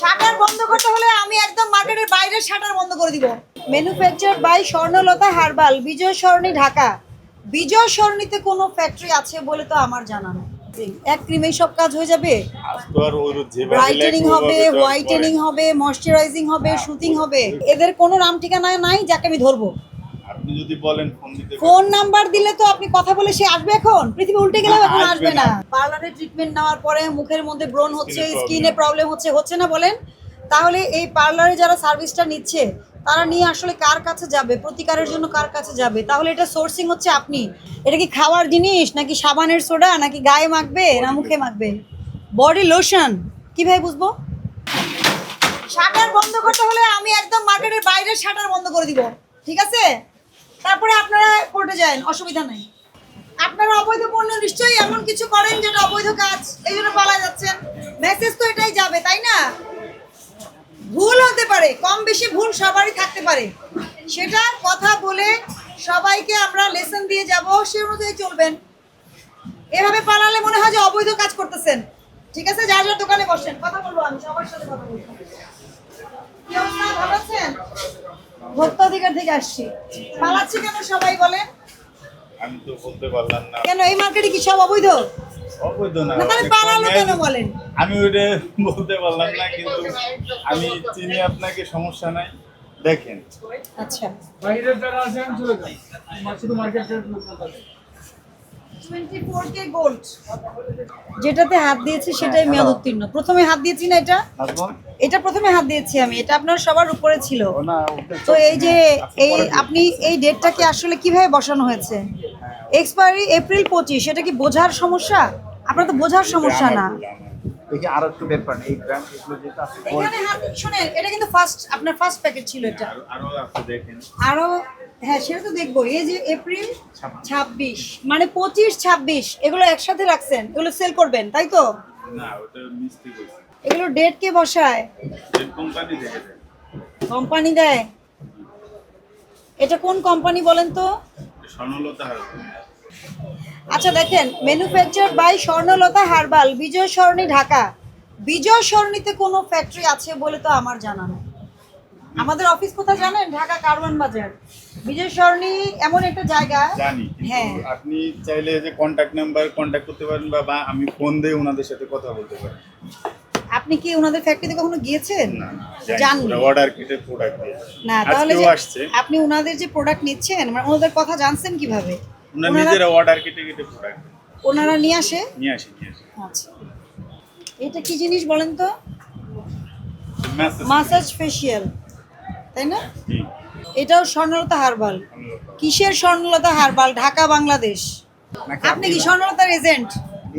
Shutter বন্ধ করতে হলে আমি একদম মার্কেটের বাইরের শাটার বন্ধ করে দিব। Manufacture by Swarnalata herbal Bijoy Sarani Dhaka. Bijoy সরণিতে কোনো ফ্যাক্টরি আছে বলে তো আমার জানা নেই। এক ক্রিমেই সব কাজ হয়ে যাবে? ব্রাইটেনিং হবে হোয়াইটেনিং হবে ময়শ্চারাইজিং হবে শুটিং হবে। এদের কোনো নাম ঠিকানা নাই যাকে আমি ধরবো। আপনি যদি বলেন ফোন দিতে ফোন নাম্বার দিলে তো আপনি কথা বলে সে আসবে এখন। পৃথিবী উল্টে গেলেও এখন আসবে না। পার্লারে ট্রিটমেন্ট নেওয়ার পরে মুখের মধ্যে ব্রণ হচ্ছে স্কিনে প্রবলেম হচ্ছে হচ্ছে না বলেন? তাহলে এই পার্লারে যারা সার্ভিসটা নিচ্ছে তারা নিয়ে আসলে কার কাছে যাবে? প্রতিকারের জন্য কার কাছে যাবে? তাহলে এটা সোর্সিং হচ্ছে আপনি। এটা কি খাওয়ার জিনিস নাকি সাবানের সোডা নাকি গায়ে মাখবে না মুখে মাখবে? বডি লোশন কীভাবে বুঝব? শাটার বন্ধ করতে হলে আমি একদম মার্কেটের বাইরের শাটার বন্ধ করে দিব। ঠিক আছে? তারপরে আপনারা কোর্টে যান, অসুবিধা নাই। আপনারা অবৈধ পণ্য নিশ্চয়ই এমন কিছু করেন যেটা অবৈধ কাজ, এই জন্য পালা যাচ্ছেন। মেসেজ তো এটাই যাবে, তাই না? ভুল হতে পারে, কম বেশি ভুল সবারই থাকতে পারে। সেটা কথা বলে সবাইকে আমরা লেসন দিয়ে যাব সে অনুযায়ী চলবেন। এভাবে পালালে মনে হয় যে অবৈধ কাজ করতেছেন। ঠিক আছে যার যার দোকানে বসেন, কথা বলব আমি, সবার সাথে কথা বলব। কি অবস্থা? ভালো আছেন? ভোক্তা অধিকার থেকে আসছি। পালাচ্ছি কেন সবাই বলেন? আমি তো বলতে পারলাম না। কেন এই মার্কেটে কি সব অবৈধ? অবৈধ না। তাহলে পালালো কেন বলেন? আমি ওইটা বলতে পারলাম না কিন্তু আমি চিনি আপনাকে সমস্যা নাই। দেখেন। আচ্ছা। বাইরের যারা আছেন চলে যান। শুধু মার্কেটের লোক টোয়েন্টি ফোর কে গোল্ড যেটাতে হাত দিয়েছি সেটাই মেয়াদ উত্তীর্ণ। প্রথমে হাত দিয়েছি না এটা? এটা প্রথমে হাত দিয়েছি আমি এটা আপনার সবার উপরে ছিল। তো এই যে এই আপনি এই ডেটটাকে আসলে কীভাবে বসানো হয়েছে? এক্সপায়ারি এপ্রিল পঁচিশ এটা কি বোঝার সমস্যা? আপনার তো বোঝার সমস্যা না। দেখি আরও একটু বের করেন এই গ্রাম এগুলো যেটা আছে এখানে শোনেন এটা কিন্তু ফার্স্ট আপনার ফার্স্ট প্যাকেট ছিল এটা। আরো- আরও আছে দেখেন। আরও হ্যাঁ সেটা তো দেখব। এই যে এপ্রিল ছাব্বিশ। মানে পঁচিশ ছাব্বিশ এগুলো একসাথে রাখছেন এগুলো সেল করবেন তাই তো? না ওটা মিস্টেক হয়েছে এগুলো ডেট কে বসায়? কোম্পানি দেয়? এটা কোন কোম্পানি বলেন তো? স্বর্ণলতা আচ্ছা দেখেন manufacture by Swarnalata herbal Bijoy Sarani Dhaka. Bijoy সরণিতে কোনো ফ্যাক্টরি আছে বলে তো আমার জানা নেই। আমাদের অফিস কোথায় জানেন? ঢাকা কারওয়ান বাজার। বিজয় সরণি এমন একটা জায়গা। জানি হ্যাঁ। আপনি চাইলে যে কন্ট্যাক্ট নাম্বার কন্ট্যাক্ট করতে পারেন বা আমি ফোন দিয়ে ওনাদের সাথে কথা বলতে পারি। আপনি কি ওনাদের ফ্যাক্টরিতে কখনো গিয়েছেন? জাননি। অর্ডার কেটে প্রোডাক্ট না তাহলে আপনি ওনাদের যে প্রোডাক্ট নিচ্ছেন মানে ওনাদের কথা জানছেন কীভাবে? ওনারা নিজেরা অর্ডার কেটে কেটে প্রোডাক্ট ওনারা নিয়ে আসে? নিয়ে আসি নিয়ে আসি। আচ্ছা। এটা কি জিনিস বলেন তো? মাসাজ ফেশিয়াল তাই না? এটাও স্বর্ণলতা হার্বাল। কিসের স্বর্ণলতা হার্বাল? ঢাকা বাংলাদেশ। আপনি কি স্বর্ণলতার এজেন্ট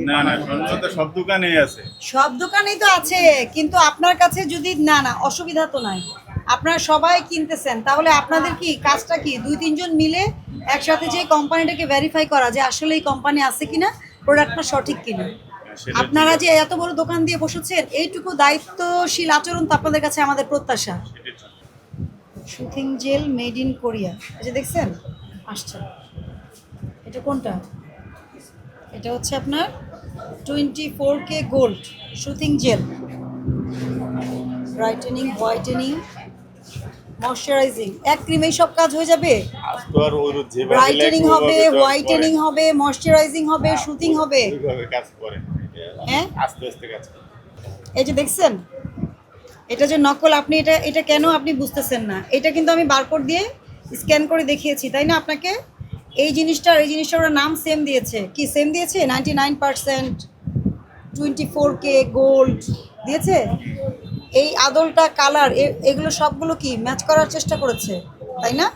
না না স্বর্ণলতা সব দোকানেই আছে। সব দোকানেই তো আছে কিন্তু আপনার কাছে যদি না না অসুবিধা তো নাই। আপনারা সবাই কিনতেছেন তাহলে আপনাদের কি কাজটা কি? দুই তিনজন মিলে একসাথে যে কোম্পানিটাকে ভেরিফাই করা যে আসলে এই কোম্পানি আছে কিনা প্রোডাক্টটা সঠিক কিনা। আপনারা যে এত বড় দোকান দিয়ে বসেছেন এইটুকু দায়িত্বশীল আচরণ তো আপনাদের কাছে আমাদের প্রত্যাশা। Soothing gel made in Korea এই যে দেখছেন? আসছে। এটা কোনটা? এটা হচ্ছে আপনার twenty four K gold soothing gel brightening whitening moisturising এক ক্রিমেই সব কাজ হয়ে যাবে? আজ তো আর ওর যেভাবে ব্রাইটেনিং হবে হোয়াইটেনিং হবে ময়শ্চারাইজিং হবে। শুটিং হবে। কাজ করে। হ্যাঁ? আস্তে আস্তে কাজ করে। এই যে দেখছেন? এটা যে নকল আপনি এটা এটা কেন আপনি বুঝতেছেন না? এটা কিন্তু আমি বারকোড দিয়ে স্ক্যান করে দেখিয়েছি তাই না আপনাকে? এই জিনিসটার এই জিনিসটার ওরা নাম সেম দিয়েছে। কি সেম দিয়েছে? Ninety nine percent twenty four K gold দিয়েছে? এই আদলটা কালার এগুলো সবগুলো কি ম্যাচ করার চেষ্টা করেছে? তাই না?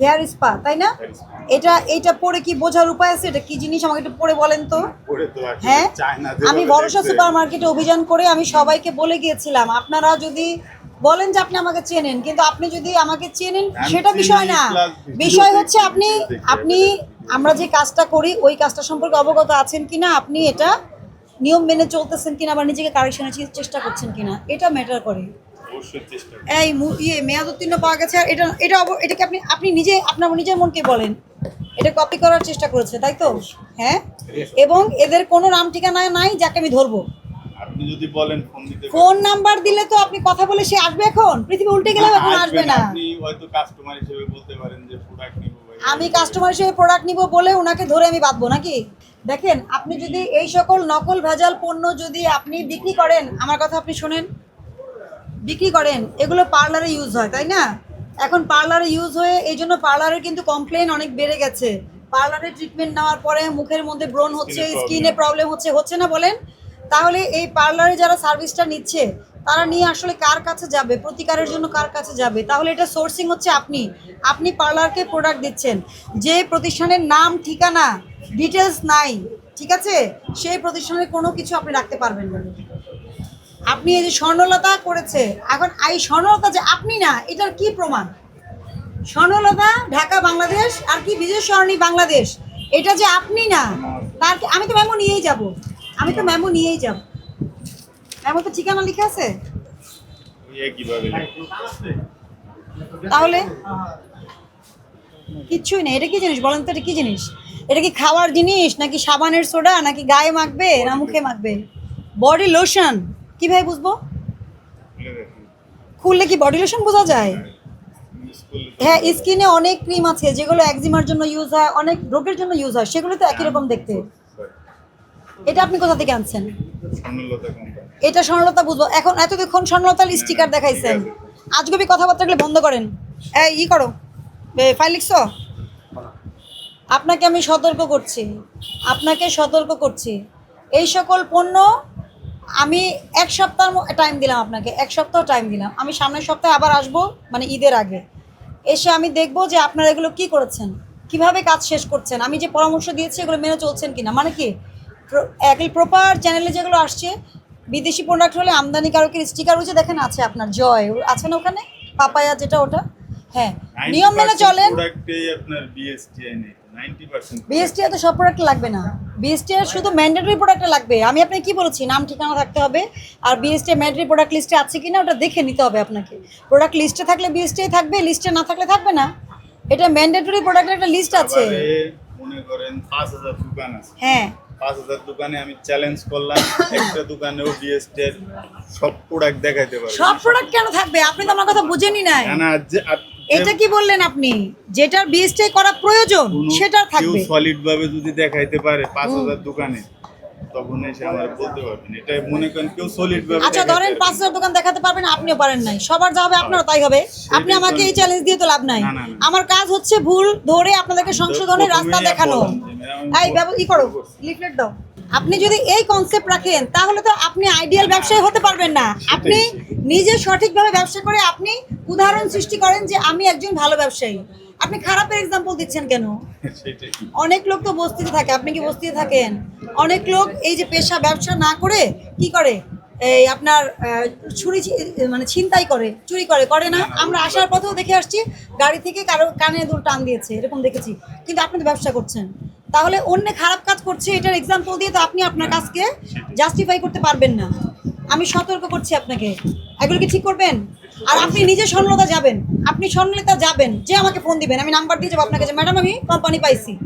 হেয়ার স্পা তাই না? এটা এটা পরে কি বোঝার উপায় আছে? এটা কি জিনিস আমাকে একটু পরে বলেন তো? হ্যাঁ? আমি ভরসা সুপার মার্কেটে অভিযান করে আমি সবাইকে বলে গিয়েছিলাম আপনারা যদি বলেন যে আপনি আমাকে চেনেন কিন্তু আপনি যদি আমাকে চেনেন সেটা বিষয় না। বিষয় হচ্ছে আপনি আপনি আমরা যে কাজটা করি ওই কাজটা সম্পর্কে অবগত আছেন কিনা আপনি এটা নিয়ম মেনে চলতেছেন কিনা বা নিজেকে কারেকশনের চেষ্টা করছেন কিনা এটা ম্যাটার করে। এই ইয়ে মেয়াদ উত্তীর্ণ পাওয়া গেছে আর এটা এটা এটাকে আপনি আপনি নিজে আপনার নিজের মনকে বলেন। এটা কপি করার চেষ্টা করেছে তাই তো? হ্যাঁ? এবং এদের কোনো নাম ঠিকানা নাই যাকে আমি ধরবো। আপনি যদি বলেন ফোন দিতে ফোন নাম্বার দিলে তো আপনি কথা বলে সে আসবে এখন। পৃথিবী উল্টে গেলে এখন আসবে না। আপনি হয়তো কাস্টমার হিসেবে বলতে পারেন যে প্রোডাক্ট নিব আমি কাস্টমার হিসেবে প্রোডাক্ট নিব বলে ওনাকে ধরে আমি বাঁধবো নাকি? দেখেন আপনি যদি এই সকল নকল ভেজাল পণ্য যদি আপনি বিক্রি করেন আমার কথা আপনি শোনেন। বিক্রি করেন এগুলো পার্লারে ইউজ হয় তাই না? এখন পার্লারে ইউজ হয়ে এই জন্য পার্লারের কিন্তু কমপ্লেন অনেক বেড়ে গেছে। পার্লারে ট্রিটমেন্ট নেওয়ার পরে মুখের মধ্যে ব্রণ হচ্ছে স্কিনে প্রবলেম হচ্ছে হচ্ছে না বলেন? তাহলে এই পার্লারে যারা সার্ভিসটা নিচ্ছে তারা নিয়ে আসলে কার কাছে যাবে? প্রতিকারের জন্য কার কাছে যাবে? তাহলে এটা সোর্সিং হচ্ছে আপনি। আপনি পার্লারকে প্রোডাক্ট দিচ্ছেন। যে প্রতিষ্ঠানের নাম ঠিকানা ডিটেলস নাই, ঠিক আছে? সেই প্রতিষ্ঠানের কোনো কিছু আপনি রাখতে পারবেন না। আপনি এই যে স্বর্ণলতা করেছে, এখন এই স্বর্ণলতা যে আপনি না, এটার কি প্রমাণ? স্বর্ণলতা, ঢাকা, বাংলাদেশ, আর কি বিজয় সরণি, বাংলাদেশ। এটা যে আপনি না, তার আমি তো মেমো নিয়েই যাব। আমি তো মেমো নিয়েই যাব। মেমো তো ঠিকানা লিখে আছে? তাহলে? কিচ্ছুই না এটা কি জিনিস? বলেন তো, এটা কি জিনিস? এটা কি খাওয়ার জিনিস? নাকি সাবানের সোডা? নাকি গায়ে মাখবে? না মুখে মাখবে? বডি লোশন কীভাবে বুঝব? খুললে কি বডি লোশন বোঝা যায়? হ্যাঁ স্কিনে অনেক ক্রিম আছে যেগুলো একজিমার জন্য ইউজ হয় অনেক রোগের জন্য ইউজ হয় সেগুলো তো একই রকম দেখতে। এটা আপনি কোথা থেকে আনছেন? এটা স্বর্ণলতা বুঝব। এখন এত এতক্ষণ স্বর্ণলতার স্টিকার দেখাইছেন। আজগবি কথাবার্তাগুলো বন্ধ করেন। এই ই করো। ফাইল লিখছো? আপনাকে আমি সতর্ক করছি। আপনাকে সতর্ক করছি। এই সকল পণ্য আমি এক সপ্তাহ টাইম দিলাম আপনাকে, এক সপ্তাহ টাইম দিলাম। আমি সামনের সপ্তাহে আবার আসব মানে ঈদের আগে। এসে আমি দেখব যে আপনারা এগুলো কি করেছেন, কীভাবে কাজ শেষ করছেন, আমি যে পরামর্শ দিয়েছি এগুলো মেনে চলছেন কিনা। মানে কি? প্রপার চ্যানেলে যেগুলো আসছে, বিদেশি প্রোডাক্ট হলে আমদানিকারকের স্টিকার হচ্ছে দেখেন, আছে আপনার জয়, আছে না ওখানে? পাপায়া যেটা ওটা? হ্যাঁ নিয়ম মেনে চলেন। প্রোডাক্টেই আপনার বিএসটিআই নেই 90% বিএসটি তো সব প্রোডাক্ট লাগবে না। বিএসটি এর শুধু ম্যান্ডেটরি প্রোডাক্ট লাগবে। আমি আপনাকে কি বলেছি? নাম ঠিকানা থাকতে হবে। আর বিএসটি ম্যান্ডেটরি প্রোডাক্ট লিস্টে আছে কিনা ওটা দেখে নিতে হবে আপনাকে। প্রোডাক্ট লিস্টে থাকলে বিএসটি থাকবে লিস্টে না থাকলে থাকবে না। এটা ম্যান্ডেটরি প্রোডাক্টের একটা লিস্ট আছে। মনে করেন 5000 দোকান আছে। হ্যাঁ। 5000 দোকানে আমি চ্যালেঞ্জ করলাম একটা দোকানেও বিএসটিআই সব প্রোডাক্ট দেখাইতে পারে সব প্রোডাক্ট কেন থাকবে? আপনি তো আমার কথা বুঝেনি নাই। না এটা কি বললেন আপনি? যেটা বিএসটি করা প্রয়োজন সেটা থাকবে। সলিড ভাবে যদি দেখাইতে পারে 5000 দোকানে তখন এসে আমার বলতে পারবেন এটা মনে করেন কেউ সলিড ভাবে আচ্ছা ধরেন। পাঁচ হাজার দোকান দেখাতে পারবেন আপনিও পারেন নাই। সবার যা হবে আপনারও তাই হবে। আপনি আমাকে এই চ্যালেঞ্জ দিয়ে তো লাভ নাই। আমার কাজ হচ্ছে ভুল ধরে আপনাদেরকে সংশোধনের রাস্তা দেখানো। এই ই করো লিফলেট দাও। আপনি যদি এই কনসেপ্ট রাখেন তাহলে তো আপনি আইডিয়াল ব্যবসায়ী হতে পারবেন না। আপনি নিজে সঠিকভাবে ব্যবসা করে আপনি উদাহরণ সৃষ্টি করেন যে আমি একজন ভালো ব্যবসায়ী। আপনি খারাপের এক্সাম্পল দিচ্ছেন কেন? অনেক লোক তো বস্তিতে থাকে আপনি কি বস্তিতে থাকেন? অনেক লোক এই যে পেশা ব্যবসা না করে কি করে? এই আপনার ছুরি মানে ছিনতাই করে চুরি করে করে না। আমরা আসার পথেও দেখে আসছি গাড়ি থেকে কারও কানে দুল টান দিয়েছে এরকম দেখেছি। কিন্তু আপনি তো ব্যবসা করছেন। তাহলে অন্য খারাপ কাজ করছে এটার এক্সাম্পল দিয়ে তো আপনি আপনার কাজকে জাস্টিফাই করতে পারবেন না। আমি সতর্ক করছি আপনাকে। এগুলো কি ঠিক করবেন? আর আপনি নিজে স্বর্ণলতা যাবেন। আপনি স্বর্ণলতা যাবেন। যে আমাকে ফোন দিবেন আমি নাম্বার দিয়ে যাব আপনাকে যে ম্যাডাম আমি কোম্পানি পাইছি।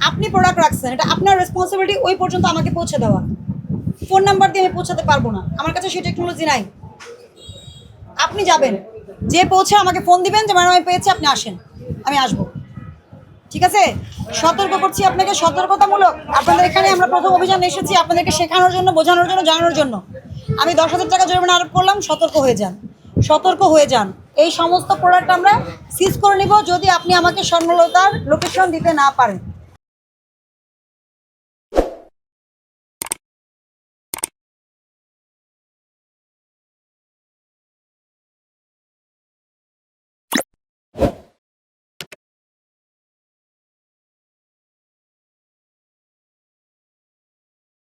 আপনি প্রোডাক্ট রাখছেন এটা আপনার রেসপন্সিবিলিটি ওই পর্যন্ত আমাকে পৌঁছে দেওয়া। ফোন নাম্বার দিয়ে আমি পৌঁছাতে পারব না। আমার কাছে সেই টেকনোলজি নাই। আপনি যাবেন। যে পৌঁছে আমাকে ফোন দিবেন যে ম্যাডাম আমি পেয়েছি আপনি আসেন। আমি আসব। ঠিক আছে? সতর্ক করছি আপনাকে, সতর্কতামূলক। আপনাদের এখানে আমরা প্রথম অভিযান এসেছি আপনাদেরকে শেখানোর জন্য, বোঝানোর জন্য, জানানোর জন্য। আমি দশ হাজার টাকা জরিমানা আরোপ করলাম, সতর্ক হয়ে যান। সতর্ক হয়ে যান। এই সমস্ত প্রোডাক্ট আমরা সিজ করে নিব যদি আপনি আমাকে স্বর্ণলতার লোকেশন দিতে না পারেন।